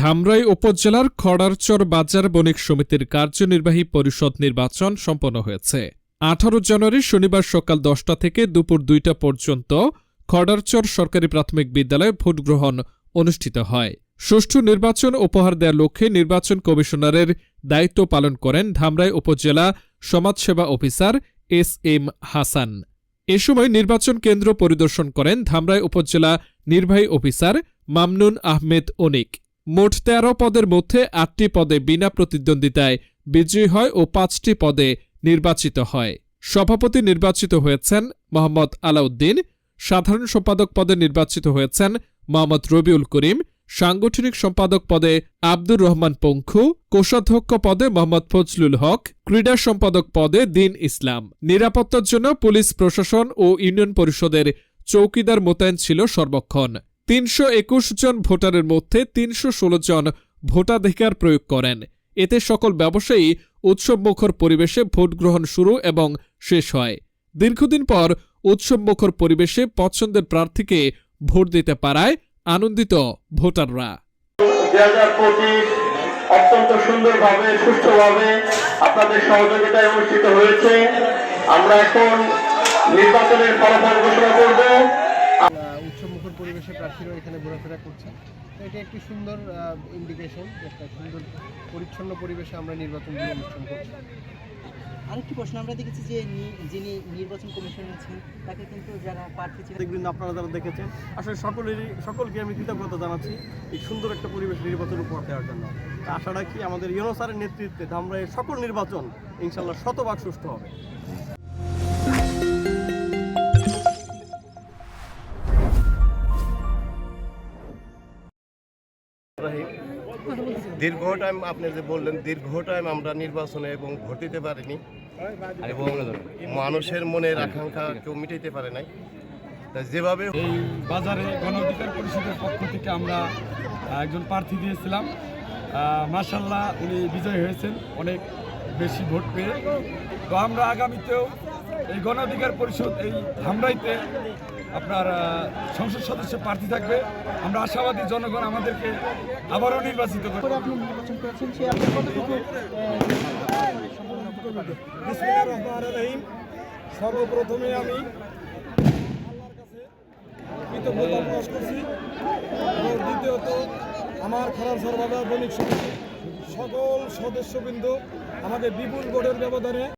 ধামরাই উপজেলার খড়ারচর বাজার বণিক সমিতির কার্যনির্বাহী পরিষদ নির্বাচন সম্পন্ন হয়েছে। আঠারো জানুয়ারি শনিবার সকাল দশটা থেকে দুপুর দুইটা পর্যন্ত খড়ারচর সরকারি প্রাথমিক বিদ্যালয়ে ভোট গ্রহণ অনুষ্ঠিত হয়। সুষ্ঠু নির্বাচন উপহার দেওয়ার লক্ষ্যে নির্বাচন কমিশনারের দায়িত্ব পালন করেন ধামরাই উপজেলা সমাজসেবা অফিসার এস এম হাসান। এ সময় নির্বাচন কেন্দ্র পরিদর্শন করেন ধামরাই উপজেলা নির্বাহী অফিসার মামনুন আহমেদ অনিক। মোট তেরো পদের মধ্যে আটটি পদে বিনা প্রতিদ্বন্দ্বিতায় বিজয়ী হয় ও পাঁচটি পদে নির্বাচিত হয়। সভাপতি নির্বাচিত হয়েছেন মোহাম্মদ আলাউদ্দিন, সাধারণ সম্পাদক পদে নির্বাচিত হয়েছেন মোহাম্মদ রবিউল করিম, সাংগঠনিক সম্পাদক পদে আব্দুর রহমান পঙ্খু, কোষাধ্যক্ষ পদে মোহাম্মদ ফজলুল হক, ক্রীড়া সম্পাদক পদে দিন ইসলাম। নিরাপত্তার জন্য পুলিশ, প্রশাসন ও ইউনিয়ন পরিষদের চৌকিদার মোতায়েন ছিল সর্বক্ষণ। তিনশো একুশ জন ভোটারের মধ্যে তিনশো ষোলো জন ভোটাধিকার প্রয়োগ করেন। এতে সকল ব্যবসায়ী উৎসবমুখর পরিবেশে ভোট গ্রহণ শুরু এবং শেষ হয়। দীর্ঘদিন পর উৎসবমুখর পরিবেশে পছন্দের প্রার্থীকে ভোট দিতে পারায় আনন্দিত ভোটাররা। অত্যন্ত সুন্দরভাবে, সুষ্ঠুভাবে আপনাদের সহযোগিতায় অনুষ্ঠিত হয়েছে। আমরা এখন নির্বাচনের ফলাফল ঘোষণা করব। পরিবেশে প্রার্থীরা এখানে ঘোরাফেরা করছে। তো এটা একটি সুন্দর ইন্ডিকেশন একটা সুন্দর পরিচ্ছন্ন পরিবেশে আমরা নির্বাচনগুলো অনুষ্ঠান করছি। আরেকটি প্রশ্ন আমরা দেখেছি যে নি- যিনি নির্বাচন কমিশন আছেন তাকে কিন্তু যারা প্রার্থী ছিলেন দেখবেন আপনারা যারা দেখেছেন আসলে সকলেরই সকলকে আমি কৃতজ্ঞতা জানাচ্ছি এই সুন্দর একটা পরিবেশ নির্বাচন উপহার দেওয়ার জন্য। আশা রাখি আমাদের ইউনোসারের নেতৃত্বে ধামরাইয়ের সকল নির্বাচন ইনশাল্লাহ শতভাগ সুষ্ঠু হবে। দীর্ঘ টাইম আপনি যে বললেন দীর্ঘ টাইম আমরা নির্বাচনে এবং ভোট দিতে পারিনি এবং মানুষের মনের আকাঙ্ক্ষা কেউ মিটাইতে পারে নাই। তা যেভাবে এই বাজারে গণ অধিকার পরিষদের পক্ষ থেকে আমরা একজন প্রার্থী দিয়েছিলাম। মার্শাল্লাহ উনি বিজয় হয়েছেন অনেক বেশি ভোট পেয়ে। তো আমরা আগামীতেও এই গণ অধিকার পরিষদ এই ধামরাইতে আপনার সংসদ সদস্য প্রার্থী থাকবে। আমরা আশাবাদী জনগণ আমাদেরকে আবারও নির্বাচিত করবে। আপনি নির্বাচন করেছেন সে আপনি কতটুকু রহিম। সর্বপ্রথমে আমি আল্লাহর কাছে কৃতজ্ঞতা প্রকাশ করছি। এবং দ্বিতীয়ত আমার খারাপ সর্বাদা সমিতি সকল সদস্যবৃন্দ আমাকে বিপুল ভোটের ব্যবধানে